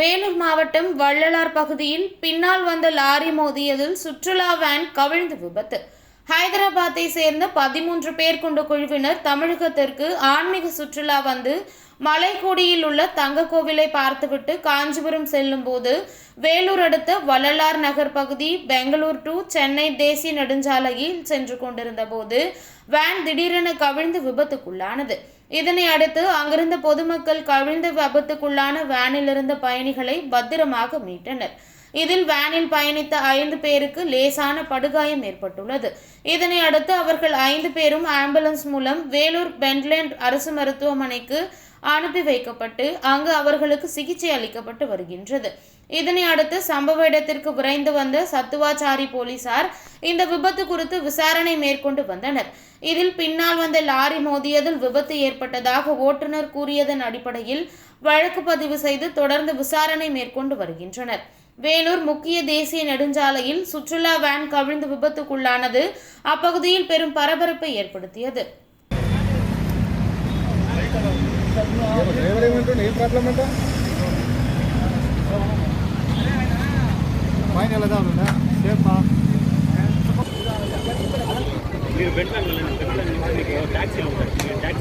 வேலூர் மாவட்டம் வள்ளலார் பகுதியில் பின்னால் வந்த லாரி மோதியதில் சுற்றுலா வேன் கவிழ்ந்து விபத்து. ஹைதராபாத்தை சேர்ந்த பதிமூன்று பேர் கொண்ட குழுவினர் தமிழகத்திற்கு ஆன்மீக சுற்றுலா வந்து மலைக்கோடியில் உள்ள தங்க கோவிலை பார்த்துவிட்டு காஞ்சிபுரம் செல்லும் போது வேலூர் அடுத்த வள்ளலார் நகர் பகுதி பெங்களூர் டு சென்னை தேசிய நெடுஞ்சாலையில் சென்று கொண்டிருந்த போது வேன் திடீரென கவிழ்ந்து விபத்துக்குள்ளானது. இதனை அடுத்து அங்கிருந்த பொதுமக்கள் கவிழ்ந்த விபத்துக்குள்ளான வேனில் இருந்த பயணிகளை பத்திரமாக மீட்டனர். இதில் வேனில் பயணித்த ஐந்து பேருக்கு லேசான படுகாயம் ஏற்பட்டுள்ளது. இதனை அடுத்து அவர்கள் ஐந்து பேரும் ஆம்புலன்ஸ் மூலம் வேலூர் பென்ட்லேண்ட் அரசு மருத்துவமனைக்கு அனுப்பி வைக்கப்பட்டு அங்கு அவர்களுக்கு சிகிச்சை அளிக்கப்பட்டு வருகின்றது. இதனை அடுத்து சம்பவ இடத்திற்கு விரைந்து வந்த சத்துவாச்சாரி போலீசார் இந்த விபத்து குறித்து விசாரணை மேற்கொண்டு வந்தனர். இதில் பின்னால் வந்த லாரி மோதியதில் விபத்து ஏற்பட்டதாக ஓட்டுநர் கூறியதன் அடிப்படையில் வழக்கு பதிவு செய்து தொடர்ந்து விசாரணை மேற்கொண்டு வருகின்றனர். வேலூர் முக்கிய தேசிய நெடுஞ்சாலையில் சுற்றுலா வேன் கவிழ்ந்து விபத்துக்குள்ளானது அப்பகுதியில் பெரும் பரபரப்பை ஏற்படுத்தியது. ఏం ప్రాబ్లం అంట? పైన ఎలా ఉందా సేఫా మీరు పెట్టండి ట్యాక్సీ